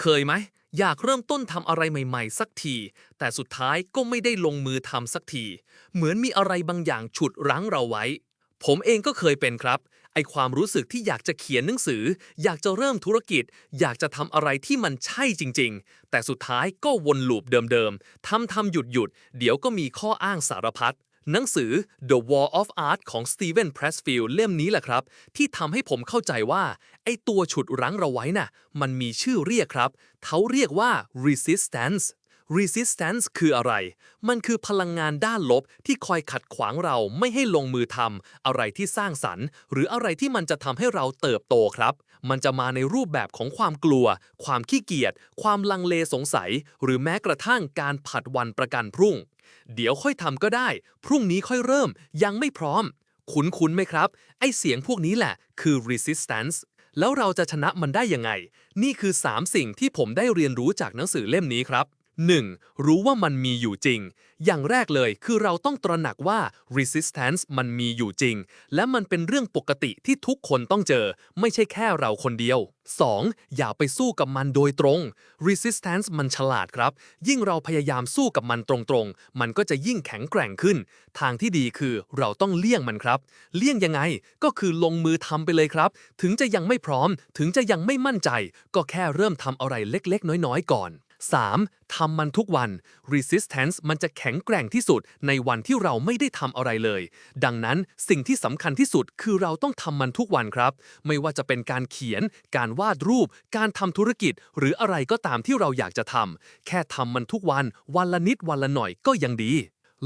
เคยไหม อยากเริ่มต้นทำอะไรใหม่ ๆ สักที แต่สุดท้ายก็ไม่ได้ลงมือทำสักที เหมือนมีอะไรบางอย่างฉุดรั้งเราไว้ ผมเองก็เคยเป็นครับ ไอความรู้สึกที่อยากจะเขียนหนังสือ อยากจะเริ่มธุรกิจ อยากจะทำอะไรที่มันใช่จริง ๆ แต่สุดท้ายก็วนลูปเดิมๆทำทำหยุดหยุดๆเดี๋ยวก็มีข้ออ้างสารพัด หนังสือ The Wall of Art ของ Steven Pressfield เล่มนี้แหละครับ ที่ทำให้ผมเข้าใจว่า ไอตัวฉุดรั้งเราไว้น่ะ มันมีชื่อเรียกครับ เขาเรียกว่า resistance resistance คืออะไร มันคือพลังงานด้านลบที่คอยขัดขวางเราไม่ให้ลงมือทำอะไรที่สร้างสรรค์ หรืออะไรที่มันจะทำให้เราเติบโตครับ มันจะมาในรูปแบบของความกลัว ความขี้เกียจ ความลังเลสงสัย หรือแม้กระทั่งการผัดวันประกันพรุ่ง เดี๋ยวค่อยทำก็ได้ พรุ่งนี้ค่อยเริ่ม ยังไม่พร้อม คุ้นๆไหมครับ ไอเสียงพวกนี้แหละ คือ resistance แล้วเราจะชนะมันได้ยังไง นี่คือ 3 สิ่งที่ผมได้เรียนรู้จากหนังสือเล่มนี้ครับ 1. รู้ว่ามันมีอยู่จริง อย่างแรกเลยคือเราต้องตระหนักว่า resistance มันมีอยู่จริง และมันเป็นเรื่องปกติที่ทุกคนต้องเจอ ไม่ใช่แค่เราคนเดียว 2. อย่าไปสู้กับมันโดยตรง resistance มันฉลาดครับ ยิ่งเราพยายามสู้กับมันตรงๆ มันก็จะยิ่งแข็งแกร่งขึ้น ทางที่ดีคือเราต้องเลี่ยงมันครับ เลี่ยงยังไง ก็คือลงมือทำไปเลยครับ ถึงจะยังไม่พร้อม ถึงจะยังไม่มั่นใจ ก็แค่เริ่มทำอะไรเล็กๆ น้อยๆ ก่อน 3. ทำมันทุกวัน resistance มันจะแข็งแกร่งที่สุดในวันที่เราไม่ได้ทำอะไรเลย ดังนั้นสิ่งที่สำคัญที่สุดคือเราต้องทำมันทุกวันครับ ไม่ว่าจะเป็นการเขียน การวาดรูป การทำธุรกิจ หรืออะไรก็ตามที่เราอยากจะทำแค่ทำมันทุกวัน วันละนิดวันละหน่อยก็ยังดี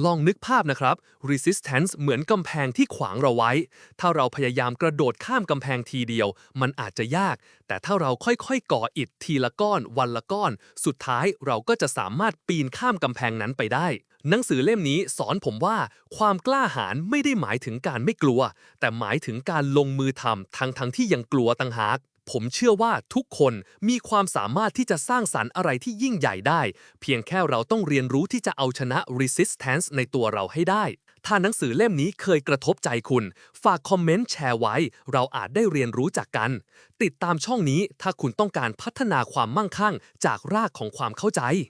ลองนึกภาพนะครับ resistance เหมือนกำแพงที่ขวางเราไว้ ถ้าเราพยายามกระโดดข้ามกำแพงทีเดียว มันอาจจะยาก แต่ถ้าเราค่อยๆ ก่ออิฐทีละก้อน วันละก้อน สุดท้ายเราก็จะสามารถปีนข้ามกำแพงนั้นไปได้ หนังสือเล่มนี้สอนผมว่าความกล้าหาญไม่ได้หมายถึงการไม่กลัว แต่หมายถึงการลงมือทำทั้งทั้งๆที่ยังกลัวต่างหาก ผมเชื่อว่าทุกคนมีความสามารถที่จะสร้างสรรค์อะไรที่ยิ่งใหญ่ได้ เพียงแค่เราต้องเรียนรู้ที่จะเอาชนะ resistance ในตัวเราให้ได้ ถ้าหนังสือเล่มนี้เคยกระทบใจคุณ ฝากคอมเมนต์แชร์ไว้ เราอาจได้เรียนรู้จากกัน ติดตามช่องนี้ถ้าคุณต้องการพัฒนาความมั่งคั่ง จากรากของความเข้าใจ